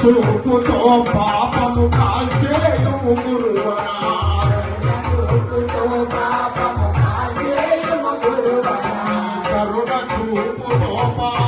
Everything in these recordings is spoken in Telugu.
చూపుతో పాపము కాల్చేయు గురువరా. కరుణ చూపుతో పాపము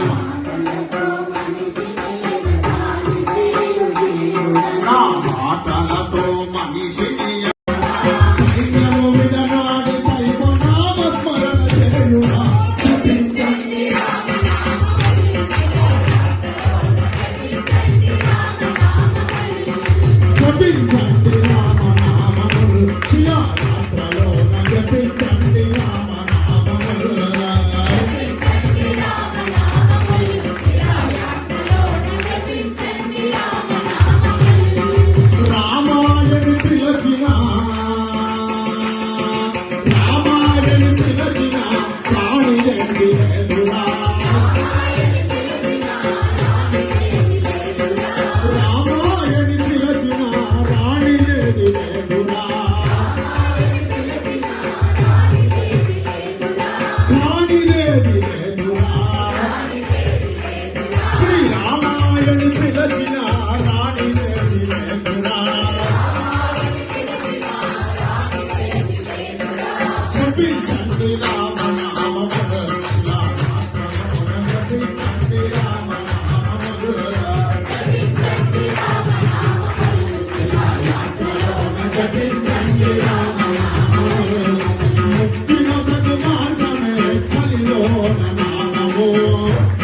Right. amor